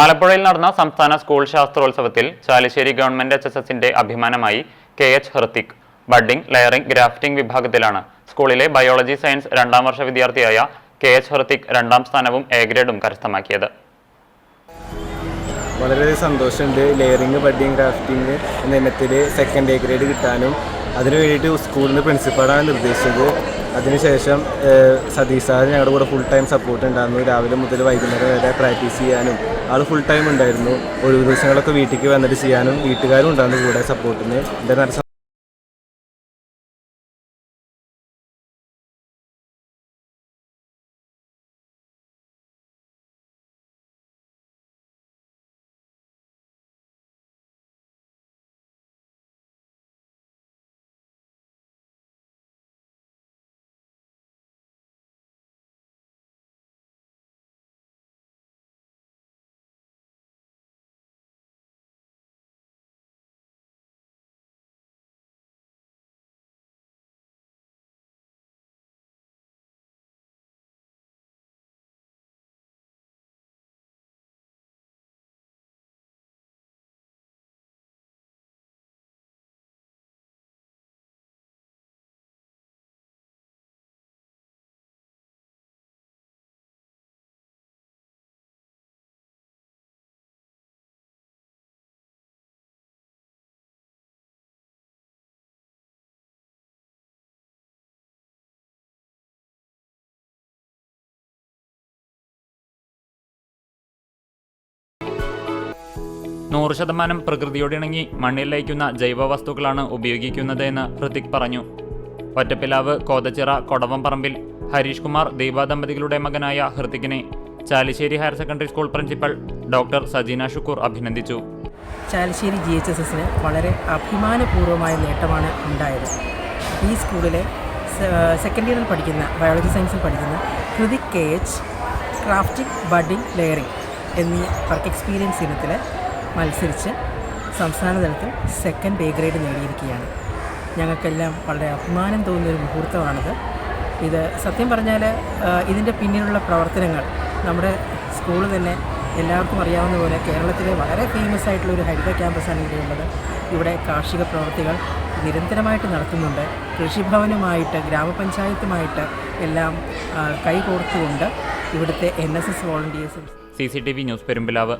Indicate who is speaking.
Speaker 1: ആലപ്പുഴയിൽ നടന്ന സംസ്ഥാന സ്കൂൾ ശാസ്ത്രോത്സവത്തിൽ ചാലിശ്ശേരി ഗവൺമെന്റ് എച്ച് എസ് എസിന്റെ അഭിമാനമായി K H Hrithik budding layering grafting വിഭാഗത്തിലാണ്. സ്കൂളിലെ ബയോളജി സയൻസ് രണ്ടാം വർഷ വിദ്യാർത്ഥിയായ കെ എച്ച് ഹൃത്തിക് രണ്ടാം സ്ഥാനവും എ ഗ്രേഡും കരസ്ഥമാക്കിയത്.
Speaker 2: വളരെ സന്തോഷമുണ്ട്. ലെയറിംഗ് ബഡ്ഡിംഗ് ക്രാഫ്റ്റിംഗ് എന്ന ഇനത്തിൽ സെക്കൻഡ് എ ഗ്രേഡ് കിട്ടാനും അതിനു വേണ്ടിയിട്ട് നിന്ന് പ്രിൻസിപ്പാളാണ് നിർദ്ദേശിച്ചത്. അതിനുശേഷം സതീഷ് സാർ ഞങ്ങളുടെ കൂടെ ഫുൾ ടൈം സപ്പോർട്ട് ഉണ്ടായിരുന്നു. രാവിലെ മുതൽ വൈകുന്നേരം വരെ പ്രാക്ടീസ് ചെയ്യാനും ആൾ ഫുൾ ടൈം ഉണ്ടായിരുന്നു. ഒഴിവ് ദിവസങ്ങളൊക്കെ വീട്ടിലേക്ക് വന്നിട്ട് ചെയ്യാനും വീട്ടുകാരും ഉണ്ടായിരുന്നു കൂടെ സപ്പോർട്ടിന് എന്റെ നല്ല
Speaker 1: നൂറ് ശതമാനം പ്രകൃതിയോടിണങ്ങി മണ്ണിൽ ലയിക്കുന്ന ജൈവ വസ്തുക്കളാണ് ഉപയോഗിക്കുന്നത് എന്ന് ഹൃതിക് പറഞ്ഞു. ഒറ്റപ്പിലാവ് കോതച്ചിറ കൊടവംപറമ്പിൽ ഹരീഷ് കുമാർ ദീപ ദമ്പതികളുടെ മകനായ ഹൃതിക്കിനെ Chalissery higher secondary school principal doctor Sajeena Shukoor അഭിനന്ദിച്ചു.
Speaker 3: ചാലിശ്ശേരി ജി എച്ച് എസ് എസിന് വളരെ അഭിമാനപൂർവമായ നേട്ടമാണ് ഉണ്ടായത്. ഈ സ്കൂളിലെ സെക്കൻഡ് ഇയറിൽ പഠിക്കുന്ന ബയോളജി സയൻസിൽ പഠിക്കുന്ന Hrithik K H crafting budding layering എന്നീ വർക്ക് എക്സ്പീരിയൻസ് ഇനത്തിൽ മത്സരിച്ച് സംസ്ഥാന തലത്തിൽ സെക്കൻഡ് എ ഗ്രേഡ് നേടിയിരിക്കുകയാണ്. ഞങ്ങൾക്കെല്ലാം വളരെ അഭിമാനം തോന്നിയൊരു മുഹൂർത്തമാണിത്. ഇത് സത്യം പറഞ്ഞാൽ ഇതിന്റെ പിന്നിലുള്ള പ്രവർത്തനങ്ങൾ നമ്മുടെ സ്കൂൾ തന്നെ എല്ലാവർക്കും അറിയാവുന്ന പോലെ കേരളത്തിലെ വളരെ ഫേമസ് ആയിട്ടുള്ള ഒരു ഹരിത ക്യാമ്പസാണ് ഇവിടെയുള്ളത് ഇവിടെ കാർഷിക പ്രവർത്തികൾ നിരന്തരമായിട്ട് നടത്തുന്നുണ്ട് കൃഷിഭവനുമായിട്ട് ഗ്രാമപഞ്ചായത്തുമായിട്ട് എല്ലാം കൈകോർത്തുകൊണ്ട് ഇവിടുത്തെ N S S വോളണ്ടിയേഴ്സും
Speaker 1: C C T V news Perumpilavu.